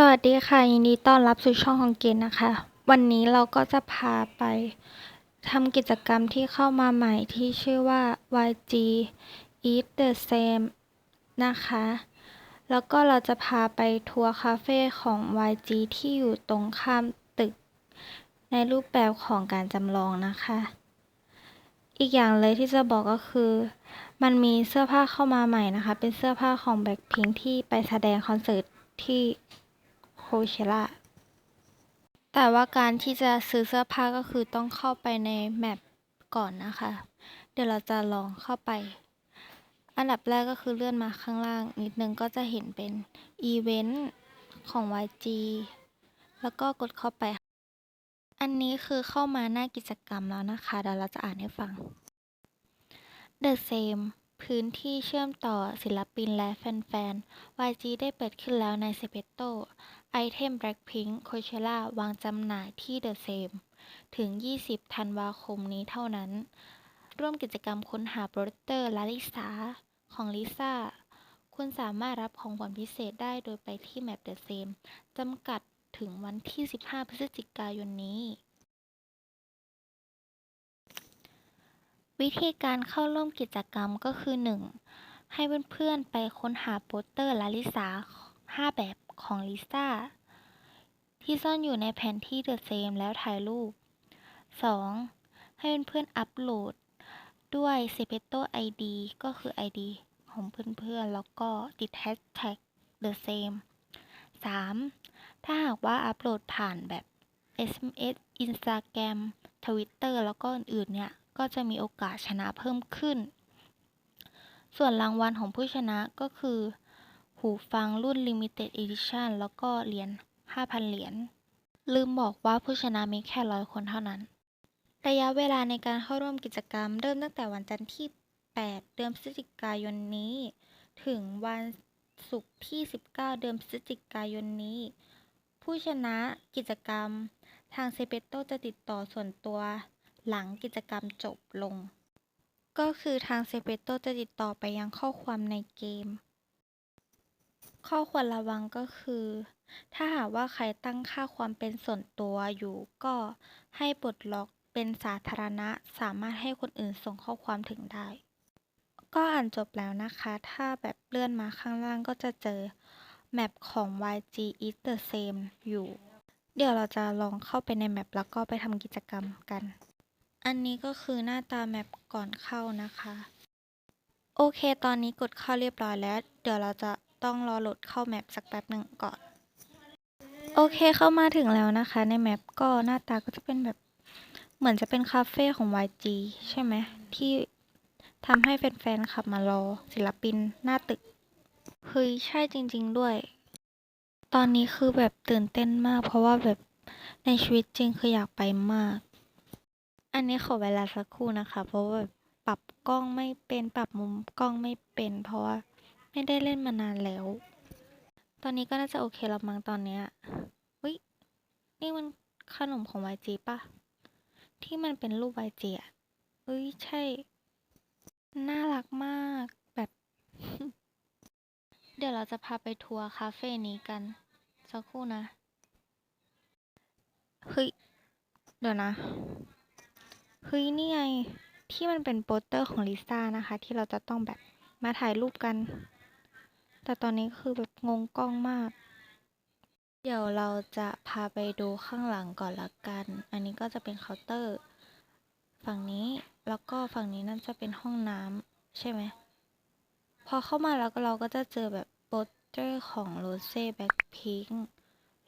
สวัสดีค่ะ ยินดีต้อนรับสู่ช่องของเกณฑ์นะคะ วันนี้เราก็จะพาไปทำกิจกรรมที่เข้ามาใหม่ที่ชื่อว่า YG Eat the Same นะคะ แล้วก็เราจะพาไปทัวร์คาเฟ่ของ YG ที่อยู่ตรงข้ามตึก ในรูปแบบของการจำลองนะคะ อีกอย่างเลยที่จะบอกก็คือ มันมีเสื้อผ้าเข้ามาใหม่นะคะ เป็นเสื้อผ้าของ Blackpink ที่ไปแสดงคอนเสิร์ตที่ โคเชล่าแต่ว่าการที่จะซื้อเสื้อผ้าก็คือต้องเข้าไปในแมปก่อนนะคะ เดี๋ยวเราจะลองเข้าไป อันดับแรกก็คือเลื่อนมาข้างล่าง นิดนึงก็จะเห็นเป็นอีเวนต์ของ YG แล้วก็กดเข้าไป อันนี้คือเข้ามาหน้ากิจกรรมแล้วนะคะเดี๋ยวเราจะอ่านให้ฟัง The Same พื้นที่เชื่อมต่อศิลปินและแฟนๆ YG ได้เปิดขึ้นแล้วในเซเปโตไอเทม Blackpink Coachella วางจำหน่ายที่ The Same ถึง 20 ธันวาคมนี้เท่านั้น ร่วมกิจกรรมค้นหาโปรเตอร์ลาลิสาของลิซ่า คุณสามารถรับของขวัญพิเศษได้โดยไปที่แมป The Same จำกัดถึงวันที่ 15 พฤศจิกายนนี้ วิธีการเข้าร่วมกิจกรรมก็คือ 1. ให้เพื่อนๆไปค้นหาโปสเตอร์ลาลิสา 5 แบบ ของลิซ่าที่ซ่อนอยู่ในแผนที่เดอะเซมแล้วถ่ายรูป 2. ให้เพื่อนๆอัปโหลดด้วย s e p e t o ID ก็คือ ID ของเพื่อนๆ แล้วก็ติด Hashtag the same 3. ถ้าหากว่าอัปโหลดผ่านแบบ SMS Instagram Twitter แล้วก็อื่นๆ เนี่ย ก็จะมีโอกาสชนะเพิ่มขึ้น ส่วนรางวัลของผู้ชนะก็คือ หูฟังรุ่น Limited Edition แล้วก็เหรียญ 5,000 เหรียญ ลืมบอกว่าผู้ชนะมีแค่ร้อยคนเท่านั้น ระยะเวลาในการเข้าร่วมกิจกรรม เริ่มตั้งแต่วันจันทร์ที่ 8 เดือนพฤศจิกายนนี้ ถึงวันศุกร์ที่ 19 เดือนพฤศจิกายนนี้ ผู้ชนะกิจกรรม ทางเซเปโตจะติดต่อส่วนตัวหลังกิจกรรมจบลง ก็คือทางเซเปโตจะติดต่อไปยังข้อความในเกม ข้อควรระวังก็คือ ถ้าหากว่าใครตั้งค่าความเป็นส่วนตัวอยู่ก็ให้ปลดล็อกเป็นสาธารณะสามารถให้คนอื่นส่งข้อความถึงได้ ก็อ่านจบแล้วนะคะ ถ้าแบบเลื่อนมาข้างล่างก็จะเจอแมปของ YG is the same อยู่ เดี๋ยวเราจะลองเข้าไปในแมปแล้วก็ไปทำกิจกรรมกัน อันนี้ก็คือหน้าตาแมปก่อนเข้านะคะ โอเค ตอนนี้กดเข้าเรียบร้อยแล้ว เดี๋ยวเราจะ ต้องรอโหลดเข้าแมปสักแป๊บหนึ่งก่อน โอเคเข้ามาถึงแล้วนะคะ ในแมปก็หน้าตาก็จะเป็นแบบเหมือนจะเป็นคาเฟ่ของ YG ใช่ไหมที่ทำให้แฟนๆขับมารอศิลปินหน้าตึกเฮ้ยใช่จริง ๆด้วย ตอนนี้คือแบบตื่นเต้นมาก เพราะว่าแบบในชีวิตจริงคืออยากไปมาก อันนี้ขอเวลาสักครู่นะคะ เพราะว่าแบบปรับกล้องไม่เป็นปรับมุมกล้องไม่เป็น เพราะว่า ไม่ได้เล่นมานานแล้ว ตอนนี้ก็น่าจะโอเคแล้วมั้งตอนเนี้ยเฮ้ยนี่มันขนมของ YG ป่ะ ที่มันเป็นรูป YG อะเอ้ยใช่ น่ารักมากแบบ เดี๋ยวเราจะพาไปทัวร์คาเฟ่นี้กัน สักครู่นะ เฮ้ย เดี๋ยวนะ เฮ้ย นี่ไง ที่มันเป็นโปสเตอร์ของลิซ่านะคะ ที่เราจะต้องแบบมาถ่ายรูปกัน แต่ตอนนี้คือแบบงงกล้องมาก เดี๋ยวเราจะพาไปดูข้างหลังก่อนละกัน อันนี้ก็จะเป็นเคาน์เตอร์ ฝั่งนี้แล้วก็ฝั่งนี้น่าจะเป็นห้องน้ำใช่ไหม พอเข้ามาแล้วก็เราก็จะเจอแบบโปสเตอร์ของโรเซ่แบ็คพิง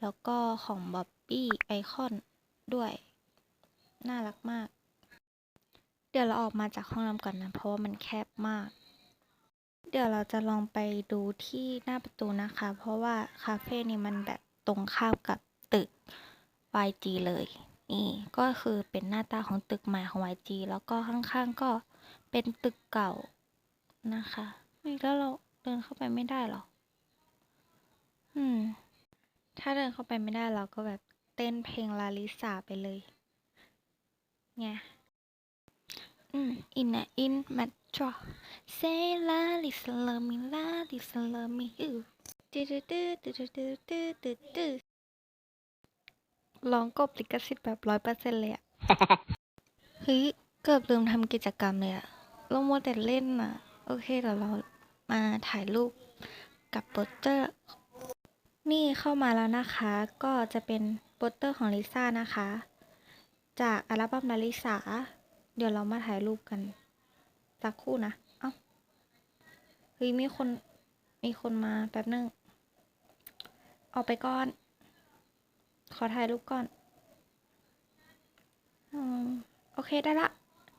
แล้วก็ของบ๊อบบี้ไอคอนด้วย น่ารักมาก เดี๋ยวเราออกมาจากห้องน้ำก่อนนะ เพราะว่ามันแคบมาก เดี๋ยวเราจะลองไปดูที่หน้าประตูนะคะ เพราะว่าคาเฟ่นี้มันแบบตรงข้ามกับตึก YG เลย นี่ก็คือเป็นหน้าตาของตึกใหม่ของ YG แล้วก็ข้างๆก็เป็นตึกเก่านะคะแล้วเราเดินเข้าไปไม่ได้หรอ อืม ถ้าเดินเข้าไปไม่ได้เราก็แบบเต้นเพลงลาลิสาไปเลยไงอืม in a in metro say la lisa love me la lisa love me you ตื้อตื้อตื้อตื้อตื้อตื้อตื้อร้องกบลิขสิทธิ์แบบร้อยเปอร์เซ็นต์เลยอะเฮ้ยเกือบลืมทำกิจกรรมเลยอะเรามัวแต่เล่นอะโอเคเดี๋ยวเรามาถ่ายรูปกับโปสเตอร์ นี่เข้ามาแล้วนะคะ ก็จะเป็นโปสเตอร์ของลิซ่านะคะ จากอัลบั้มลาลิสาเดี๋ยวเรามาถ่ายรูปกัน สักคู่นะ เอ้า เฮ้ย มีคน มีคนมาแป๊บนึงออกไปก่อน ขอถ่ายรูปก่อนอืมโอเคได้ละ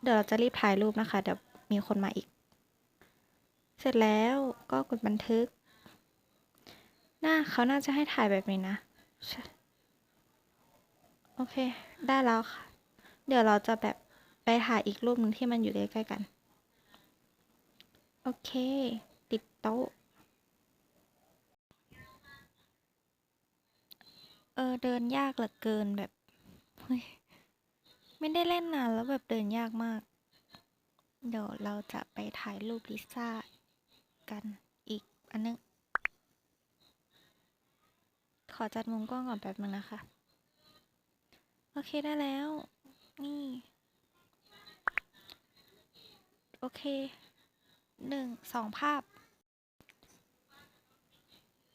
เดี๋ยวเราจะรีบถ่ายรูปนะคะ เดี๋ยวมีคนมาอีก เสร็จแล้วก็กดบันทึกน่าเขาน่าจะให้ถ่ายแบบนี้นะ โอเค ได้แล้วค่ะ เดี๋ยวเราจะแบบไปถ่ายอีกรูปหนึ่งที่มันอยู่ใกล้ๆกัน โอเค ติดโต๊ะ เออ เดินยากเหลือเกินแบบ ไม่ได้เล่นนานแล้วแบบเดินยากมาก เดี๋ยวเราจะไปถ่ายรูปลิซ่ากันอีกอันนึง ขอจัดมุมกล้องก่อนแป๊บนึงนะคะ โอเคได้แล้ว นี่ โอเค หนึ่งสองภาพ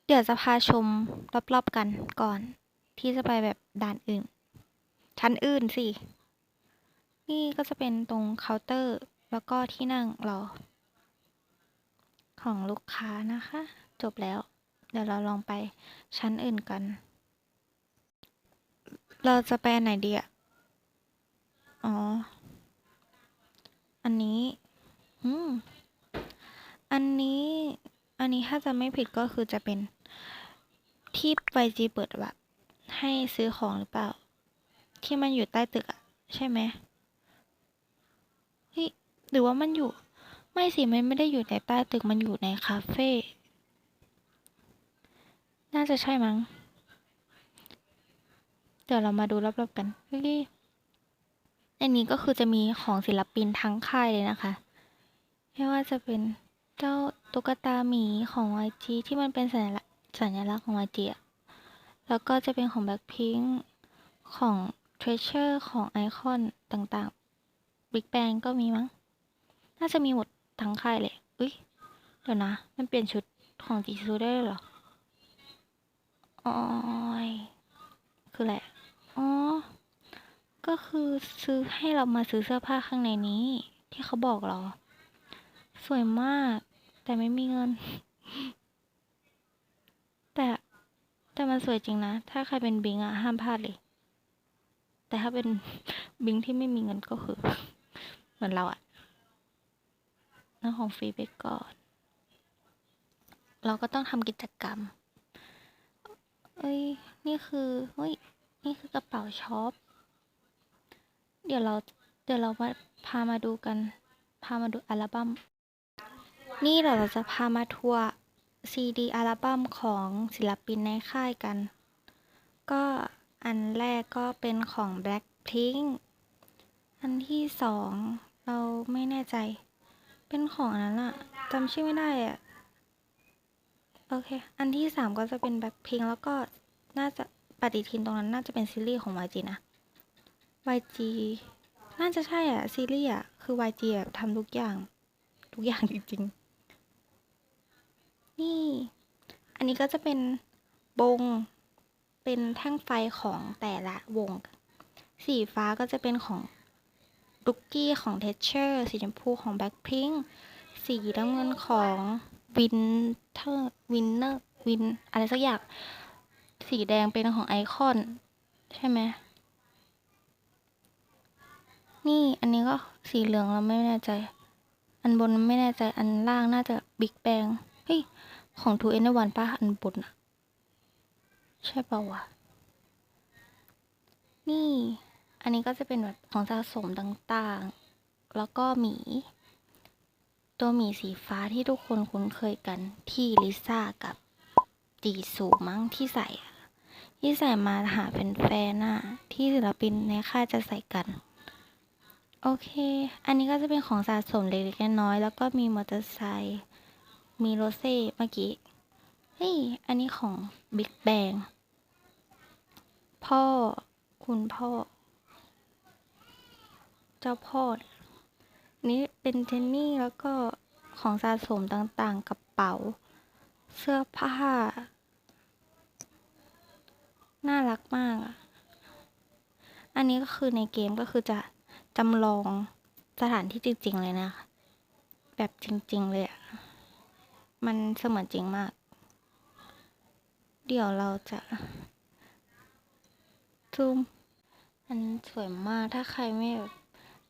เดี๋ยวจะพาชมรอบๆกันก่อน ที่จะไปแบบด่านอื่น ชั้นอื่นสิ นี่ก็จะเป็นตรงเคาน์เตอร์ แล้วก็ที่นั่งรอ ของลูกค้านะคะ จบแล้ว เดี๋ยวเราลองไปชั้นอื่นกัน เราจะไปอันไหนดีอะอ๋อ อันนี้ อืม อันนี้อันนี้ถ้าจะไม่ผิดก็คือจะเป็นที่ไวจีเปิดแบบให้ซื้อของหรือเปล่า ที่มันอยู่ใต้ตึกอะใช่ไหมเฮ้ยหรือว่ามันอยู่ ไม่สิมันไม่ได้อยู่ในใต้ตึกมันอยู่ในคาเฟ่น่าจะใช่มั้งเดี๋ยวเรามาดูรอบๆกันเฮ้ยอันนี้ก็คือจะมีของศิลปินทั้งค่ายเลยนะคะ ไม่ว่าจะเป็น เจ้าตุ๊กตาหมีของ YG ที่มันเป็นสัญลักษณ์สัญลักษณ์ของ YG อะแล้วก็จะเป็นของ Blackpink ของ Treasure ของ Icon ต่างๆ Big Bang ก็มีมั้ง น่าจะมีหมดทั้งค่ายเลยอุ้ยเดี๋ยวนะ มันเปลี่ยนชุดของจีซูได้หรออ๋อยคืออะไรอ๋อ ก็คือซื้อให้เรามาซื้อเสื้อผ้าข้างในนี้ ที่เขาบอกเหรอสวยมาก แต่ไม่มีเงิน แต่แต่มันสวยจริงนะ ถ้าใครเป็นบิงอะห้ามพลาดเลย แต่ถ้าเป็นบิงที่ไม่มีเงินก็คือ เหมือนเราอะนั่นของฟรีไปก่อน เราก็ต้องทำกิจกรรม เอ้ย นี่คือเฮ้ย นี่คือกระเป๋าช็อป เดี๋ยวเรา เดี๋ยวเรามาพามาดูกัน พามาดูอัลบั้ม นี่เราจะพามาทัวร์ซีดีอัลบั้มของศิลปินในค่ายกัน ก็อันแรกก็เป็นของ Blackpink อันที่สองเราไม่แน่ใจ เป็นของอันนั้นอะจำชื่อไม่ได้อะโอเค อันที่สามก็จะเป็น Blackpink แล้วก็น่าจะปฏิทินตรงนั้นน่าจะเป็นซีรีส์ของ YG นะ YG น่าจะใช่อะ ซีรีส์อะ คือ YG แบบทำทุกอย่าง ทุกอย่างจริงๆ นี่ อันนี้ก็จะเป็นบง เป็นแท่งไฟของแต่ละวง สีฟ้าก็จะเป็นของดุกกี้ของเทเชอร์ สีชมพูของแบ็คพิงสีน้ำเงินของวินเทอร์วินเนอร์วินอะไรสักอย่าง สีแดงเป็นของไอคอน ใช่ไหม นี่อันนี้ก็สีเหลืองเราไม่แน่ใจ อันบนไม่แน่ใจอันล่างน่าจะบิ๊กแบง เฮ้ย ของทูเอ็นวันป้าอันบนอะใช่เปล่าวะ นี่ อันนี้ก็จะเป็นแบบของสะสมต่างๆ แล้วก็หมี ตัวหมีสีฟ้าที่ทุกคนคุ้นเคยกันที่ลิซ่ากับจีสูมั้งที่ใส่อะที่ใส่มาหาเป็นแฟนๆน่ะที่ศิลปินในค่ายจะใส่กันโอเค อันนี้ก็จะเป็นของสะสมเล็กๆน้อยๆแล้วก็มีมอเตอร์ไซค์ มีโรเซ่เมื่อกี้ เฮ้ย อันนี้ของ Big Bang พ่อ คุณพ่อ เจ้าพ่อ นี่เป็นเจนนี่แล้วก็ของสะสมต่างๆกระเป๋า เสื้อผ้า น่ารักมากอะอันนี้ก็คือในเกมก็คือจะจำลองสถานที่จริงๆเลยนะคะแบบจริง ๆ เลยอะ มันเสมือนจริงมาก เดี๋ยวเราจะซูมอันสวยมากถ้าใครไม่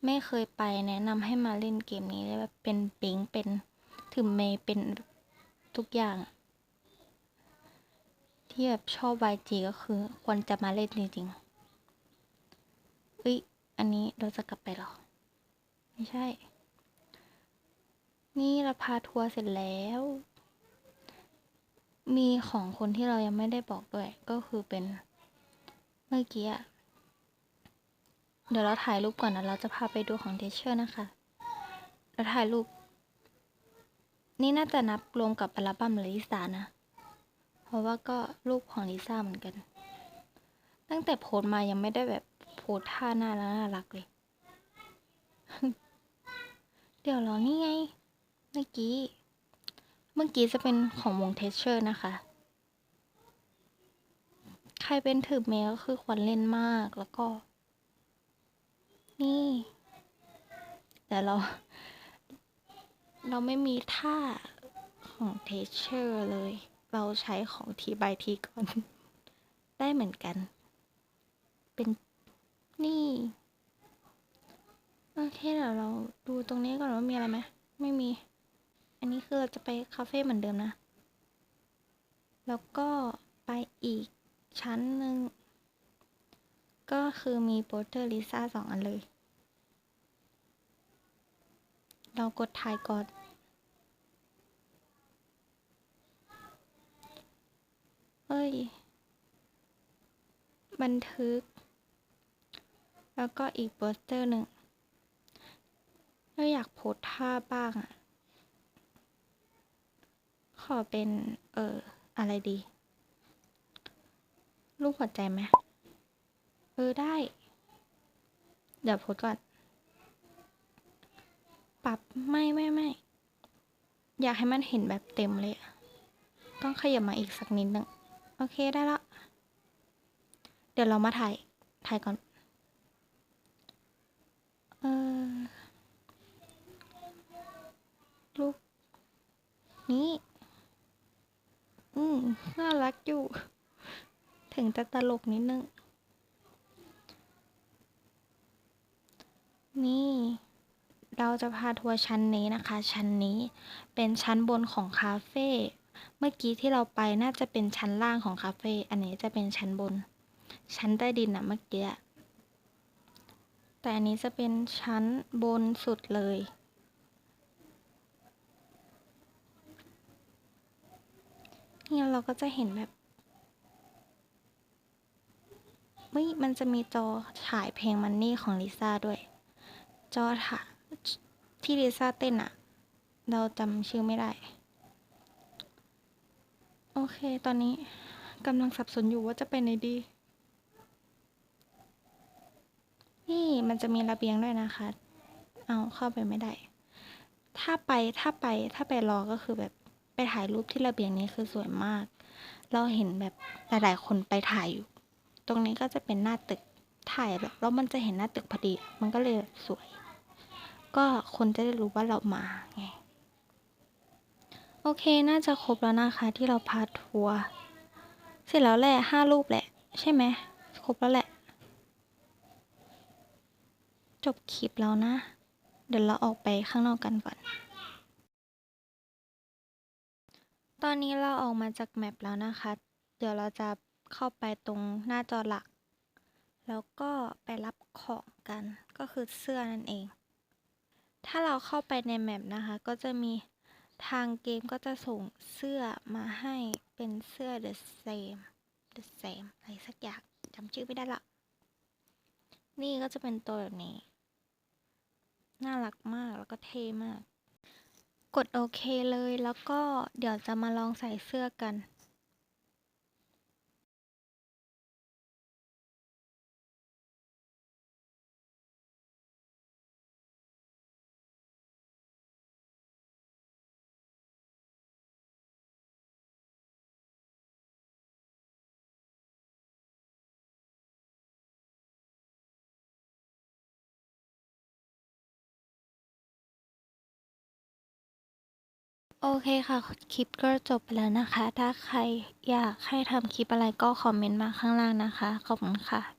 ไม่เคยไปแนะนำให้มาเล่นเกมนี้เลยแบบเป็นปิงเป็นถึงเมย์เป็นทุกอย่าง ที่แบบชอบ YG ก็คือควรจะมาเล่นจริงๆเอ้ย อันนี้เราจะกลับไปหรอ ไม่ใช่ นี่เราพาทัวร์เสร็จแล้ว มีของคนที่เรายังไม่ได้บอกด้วย ก็คือเป็นเมื่อกี้อะเดี๋ยวเราถ่ายรูปก่อนนะ เราจะพาไปดูของเทเชอร์นะคะ เราถ่ายรูป นี่น่าจะนับรวมกับอัลบั้มลิซ่านะ เพราะว่าก็รูปของลิซ่าเหมือนกัน ตั้งแต่โพสมายังไม่ได้แบบโพสท่าน่ารักน่ารักเลย เดี๋ยวรอนี่ไง มื่อกี้ เมื่อกี้จะเป็นของวงเทเชอร์นะคะ ใครเป็นถือเมลก็คือควรเล่นมากแล้วก็ นี่ แต่เรา เราไม่มีท่าของเทเชอร์เลย เราใช้ของทีบายทีก่อน ได้เหมือนกัน เป็นนี่ โอเคเดี๋ยวเราดูตรงนี้ก่อนว่ามีอะไรไหม ไม่มี อันนี้คือเราจะไปคาเฟ่เหมือนเดิมนะ แล้วก็ไปอีกชั้นหนึ่ง ก็คือมีโปสเตอร์ลิซ่าสองอันเลย เรากดถ่ายก่อนเอ้ย บันทึก แล้วก็อีกโปสเตอร์หนึ่งเราอยากโพสท่าบ้างอะ ขอเป็น เออ อะไรดีรูปหัวใจไหมเออ ได้ เดี๋ยวโพสก่อน ปรับไม่ไม่ไม่ อยากให้มันเห็นแบบเต็มเลย ต้องขยับมาอีกสักนิดนึง โอเคได้แล้ว เดี๋ยวเรามาถ่าย ถ่ายก่อน เออ รูป นี้ อืม น่ารักอยู่ ถึงจะต ลกนิดนึง นี่ เราจะพาทัวร์ชั้นนี้นะคะ ชั้นนี้เป็นชั้นบนของคาเฟ่ เมื่อกี้ที่เราไปน่าจะเป็นชั้นล่างของคาเฟ่ อันนี้จะเป็นชั้นบน ชั้นใต้ดินอะเมื่อกี้ แต่อันนี้จะเป็นชั้นบนสุดเลยเนี่ยเราก็จะเห็นแบบเฮ้ยมันจะมีจอฉายเพลงมันนี่ของลิซ่าด้วย จอถ่ายที่ลิซ่าเต้นอะเราจำชื่อไม่ได้ โอเค ตอนนี้กำลังสับสนอยู่ว่าจะไปไหนดี นี่มันจะมีระเบียงด้วยนะคะ เอาเข้าไปไม่ได้ ถ้าไปถ้าไปถ้าไปรอก็คือแบบไปถ่ายรูปที่ระเบียงนี้คือสวยมาก เราเห็นแบบหลายๆคนไปถ่ายอยู่ ตรงนี้ก็จะเป็นหน้าตึกถ่ายแบบแล้วมันจะเห็นหน้าตึกพอดี มันก็เลยสวย ก็คนจะได้รู้ว่าเรามาไง โอเคน่าจะครบแล้วนะคะที่เราพาทัวร์เสร็จแล้วแหละห้ารูปแหละ ใช่ไหมครบแล้วแหละ จบคลิปแล้วนะ เดี๋ยวเราออกไปข้างนอกกันก่อน ตอนนี้เราออกมาจากแมปแล้วนะคะ เดี๋ยวเราจะ เข้าไปตรงหน้าจอหลัก แล้วก็ไปรับของกัน ก็คือเสื้อนั่นเอง ถ้าเราเข้าไปในแมปนะคะ ก็จะมีทางเกมก็จะส่งเสื้อมาให้เป็นเสื้อ The Same The Same อะไรสักอย่างจำชื่อไม่ได้ละ นี่ก็จะเป็นตัวแบบนี้ น่ารักมากแล้วก็เท่มาก กดโอเคเลยแล้วก็เดี๋ยวจะมาลองใส่เสื้อกัน โอเคค่ะ คลิปก็จบไปแล้วนะคะ ถ้าใครอยากให้ทำคลิปอะไรก็คอมเมนต์มาข้างล่างนะคะ ขอบคุณค่ะ